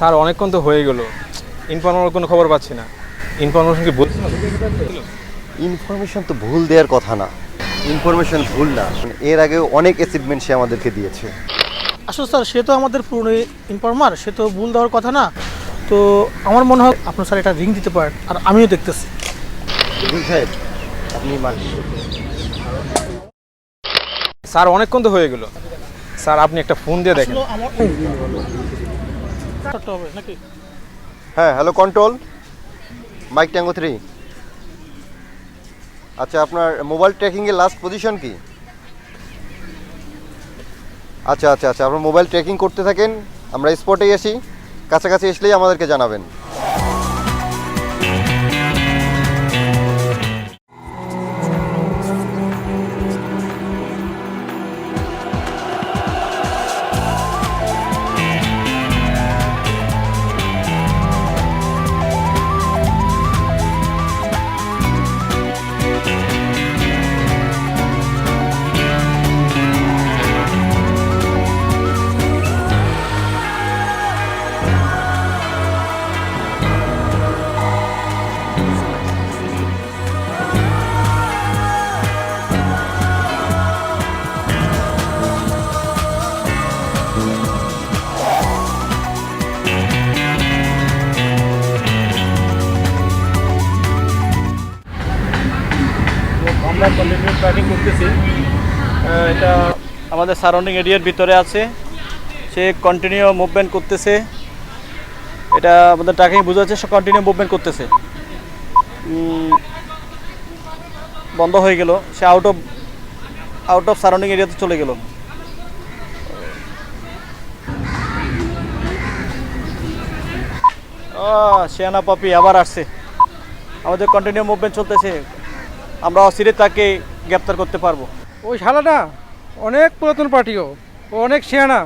Sir অনেকক্ষণ তো হয়ে গেল। ইনফরমার কোনো খবর পাচ্ছি না। ইনফরমেশন কি বলছি ইনফরমেশন তো ভুল দেওয়ার কথা না। ইনফরমেশন ভুল না। এর আগেও অনেক অ্যাচিভমেন্ট সে আমাদেরকে দিয়েছে। আসলে স্যার সে তো আমাদের পুরনো ইনফর্মার সে তো ভুল দেওয়ার কথা না। তো আমার মনে হয় আপনার স্যার এটা রিং দিতে পারেন আর আমিও দেখতেছি। সাহেব আপনি স্যার অনেকক্ষণ তো হয়ে গেল। স্যার আপনি একটা ফোন দিয়ে দেখেন। হ্যাঁ hello control mike tango three আচ্ছা আপনার মোবাইল ট্র্যাকিংয়ের লাস্ট পজিশন কি? আচ্ছা আচ্ছা আচ্ছা আপনার মোবাইল ট্র্যাকিং করতে থাকেন, আমরা স্পটেই আসি, কাছাকাছি এসলেই আমাদেরকে জানাবেন। ট্র্যাকিং করতেছি। এটা আমাদের সারাউন্ডিং এরিয়ার ভিতরে আছে। সে কন্টিনিউ মুভমেন্ট করতেছে। এটা আমাদের ট্র্যাকিং বোঝা যাচ্ছে সে কন্টিনিউ মুভমেন্ট করতেছে। বন্ধ হয়ে গেল। সে out of out of surrounding এরিয়াতে চলে গেল। শেয়ানা পাপি আবার আসছে। আমাদের কন্টিনিউ মুভমেন্ট চলতেছে। আমরা অচিরে তাকে গ্রেপ্তার করতে পারব। ওই শালাটা অনেক পুরাতন পার্টিও ও অনেক শেয়ানা।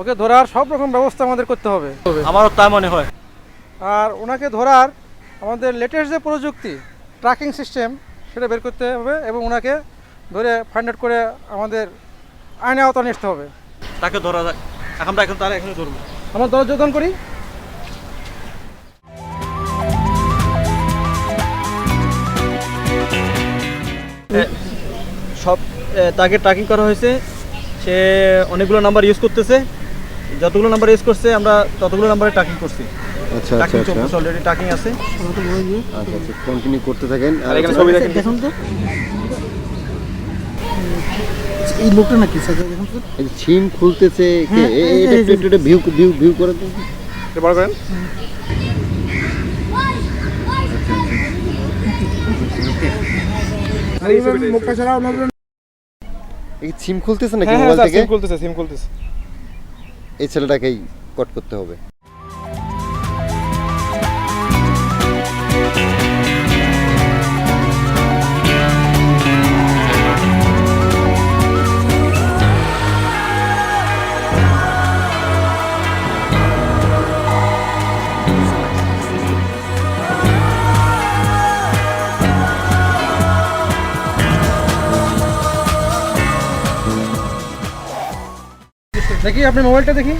ওকে ধরার সব রকম ব্যবস্থা আমাদের করতে হবে। আমারও তা মনে হয়। আর ওনাকে ধরার আমাদের লেটেস্ট যে প্রযুক্তি ট্র্যাকিং সিস্টেম সেটা বের করতে হবে এবং ওনাকে ধরে ফাইন্ড আউট করে আমাদের আইনে আওতা আসতে হবে। তাকে ধরা যায় আমরা এখন তারা এখানে ধরবো। আমরা দল যোগদান করি। সব তাকে ট্র্যাকিং করা হয়েছে। সে অনেকগুলো নাম্বার ইউজ করতেছে। যতগুলো নাম্বার ইউজ করছে আমরা ততগুলো নাম্বারে ট্র্যাকিং করছি। আচ্ছা অলরেডি ট্র্যাকিং আছে। আচ্ছা আচ্ছা কন্টিনিউ করতে থাকেন। আর এখানে ছবি দেখেন। দেখুন তো। এই লোকটা নাকি? স্যার দেখুন তো এই সিম খুলতেছে কে? এটা একটু ভিউ ভিউ ভিউ করে তো। বড় করেন। এই সিম খুলতেছে নাকি হ্যাঁ হ্যাঁ মোবাইল থেকে? সিম খুলতেছে সিম খুলতেছে। এই ছেলেটাকেই কট করতে হবে। দেখি আপনি মোবাইলটা দেখি।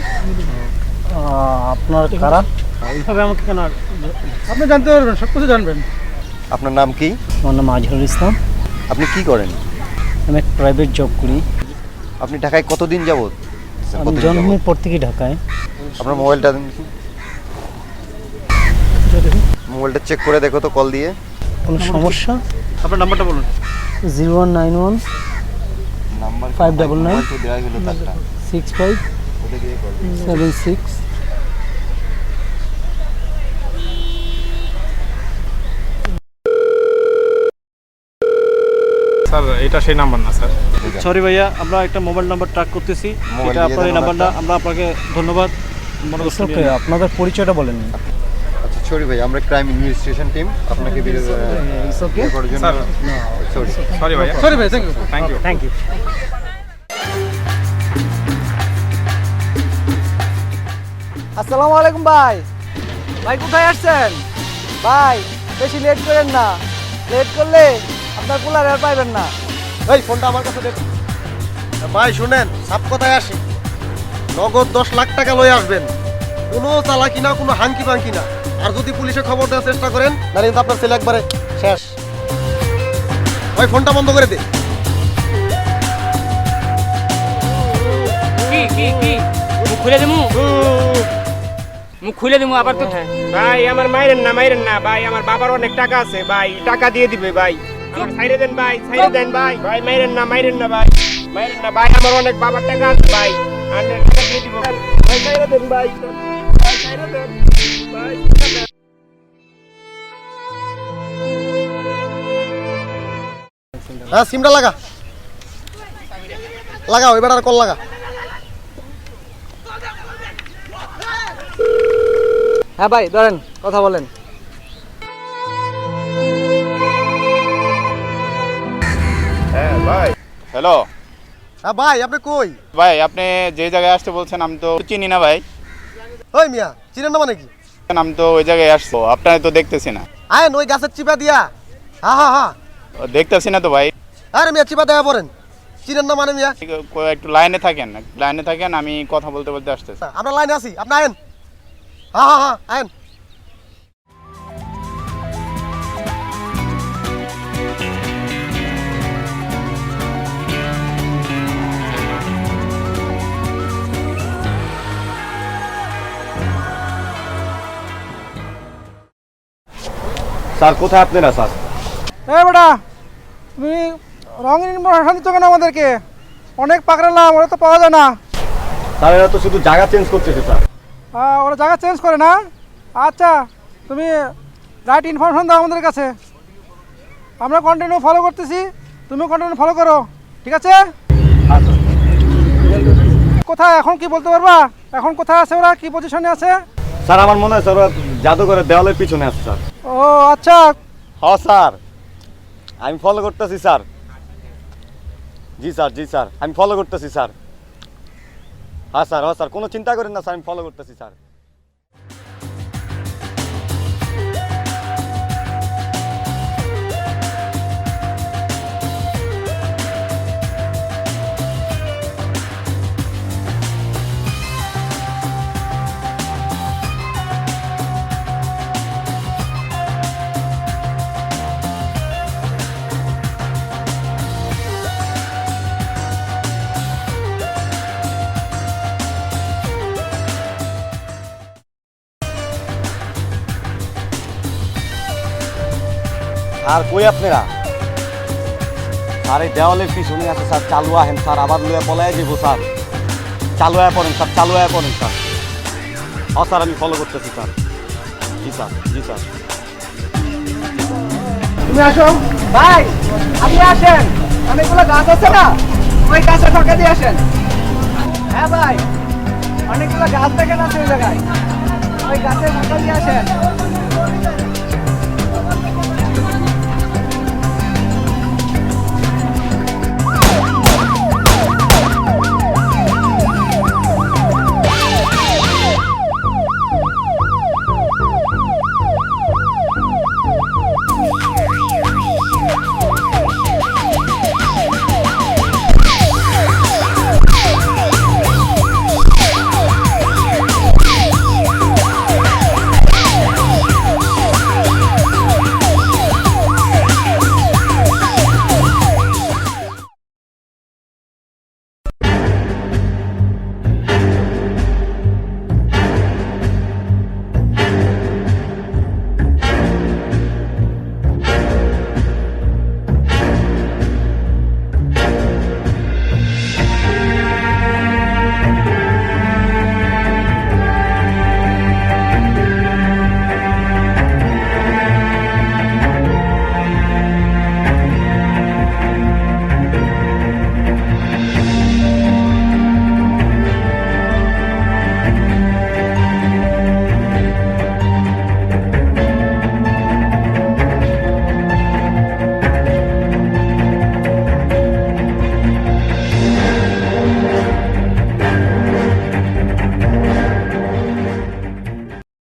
আপনার কারা? এইভাবে আমাকে কেন আপনি জানতে পারবেন সব কিছু জানবেন। আপনার নাম কি? আমার নাম আজহারুল ইসলাম। আপনি কি করেন? আমি এক প্রাইভেট জব করি। আপনি ঢাকায় কতদিন যাবত কতদিন জন্মের পর থেকেই ঢাকায়। আপনার মোবাইলটা দিন দেখি। মোবাইলটা চেক করে দেখো তো কল দিয়ে। কোনো সমস্যা? আপনার নাম্বারটা বলুন। Zero one nine one number five double nine. Six five seven six sir এটা সেই নাম্বার না স্যার। সরি ভাইয়া আমরা একটা মোবাইল নাম্বার ট্র্যাক করতেছি। এটা আপনার এই নাম্বারটা। আমরা আপনাকে ধন্যবাদ। মনে আপনাদের পরিচয়টা বলেন। আচ্ছা সরি ভাই আমরা ক্রাইম ইনভেস্টিগেশন টিম আপনাকে বিরো- ওকে করার জন্য স্যার সরি সরি সরি ভাই thank you thank you thank you আসসালামু আলাইকুম ভাই। ভাই কোথায় আসছেন? ভাই বেশি লেট করেন না। লেট করলে আপনার কুলার আর পাইবেন না। এই ফোনটা আমার কাছে দেখুন ভাই শুনেন সাপ কথায় আসি? নগদ দশ লাখ টাকা লয়ে আসবেন। কোনো চালাকি না কোনো হাঙ্কি পাঙ্কি না আর যদি পুলিশে খবর দেওয়ার চেষ্টা করেন তাহলে কিন্তু আপনার ছেলে একবারে শেষ। ভাই ফোনটা বন্ধ করে দে। কি কি কি? খুলে দিমু? মুখ খুলে দিমু আবার তো। ভাই আমার মাইরেন না মাইরেন না। ভাই আমার বাবার অনেক টাকা আছে। ভাই টাকা দিয়ে দিবে ভাই। আমার ছাইরে দেন ভাই ছাইরে দেন ভাই। ভাই মাইরেন না মাইরেন না ভাই। মাইরেন না ভাই আমার অনেক বাবার টাকা আছে ভাই। আন্ডার টাকা দিয়ে দিব। ভাই ছাইরে দেন ভাই। ভাই ছাইরে দেন। ভাই হ্যাঁ সিমটা লাগা। লাগাও এবার আর কল লাগা। হ্যাঁ ভাই ধরেন কথা বলেন। হ্যালো। হ্যাঁ ভাই আপনি কই? ভাই আপনি যে জায়গায় আসতে বলছেন আমি তো চিনি না ভাই। ওই মিয়া চিনেন না মানে কি? আমি তো ওই জায়গায় আসছি আপনার তো দেখতেছি না। আয় ওই গাছের চিপা দিয়া। হ্যাঁ হ্যাঁ হ্যাঁ দেখতেছি না তো ভাই। আরে মিয়া চিপা দেওয়া পড়েন। চিনেন না মানে মিয়া? একটু লাইনে থাকেন লাইনে থাকেন আমি কথা বলতে বলতে আসতেছি। আমরা লাইনে আছি। আপনি আয়েন। হ্যাঁ হ্যাঁ হ্যাঁ আয়েন স্যার কোথায় আপনারা স্যার এই বেটা তুমি রঙিন ইনফরমেশন দিচ্ছ কেন আমাদেরকে অনেক পাকড়ালাম ওরা তো পাওয়া যায় না স্যার এরা তো শুধু জায়গা চেঞ্জ করতেছে স্যার ওরা জায়গা চেঞ্জ করে না? আচ্ছা তুমি রাইট ইনফরমেশন দাও আমাদের কাছে। আমরা কন্টিনিউ ফলো করতেছি তুমিও কন্টিনিউ ফলো করো ঠিক আছে? কোথায় এখন কি বলতে পারবা? এখন কোথায় আছে ওরা? কি পজিশনে আছে? স্যার আমার মনে হয় স্যার ওরা জাদুঘরের দেওয়ালের পিছনে আছে স্যার। ও আচ্ছা। হ স্যার। আমি ফলো করতেছি স্যার। জি স্যার জি স্যার। আমি ফলো করতেছি স্যার। হ্যাঁ স্যার হ্যাঁ স্যার কোনো চিন্তা করেন না স্যার আমি ফলো করতেছি স্যার। আর কই আপনারা? স্যার এই দেওয়ালের পিছনে আছে স্যার, চালু আহেন স্যার, আবার লুয়া পলায় দিব স্যার। চালু আয় পড়েন স্যার, চালু আয় পড়েন স্যার। হ স্যার, আমি ফলো করতেছি স্যার। জি স্যার জি স্যার। তুমি আসো। ভাই, আপনি আসেন। অনেকগুলো গাছ আছে না, ওই গাছে ঢোকা দিয়ে আসেন। হ্যাঁ ভাই, অনেকগুলো গাছ দেখেন আছে ওই জায়গায়। ওই গাছে ঢোকা দিয়ে আসেন।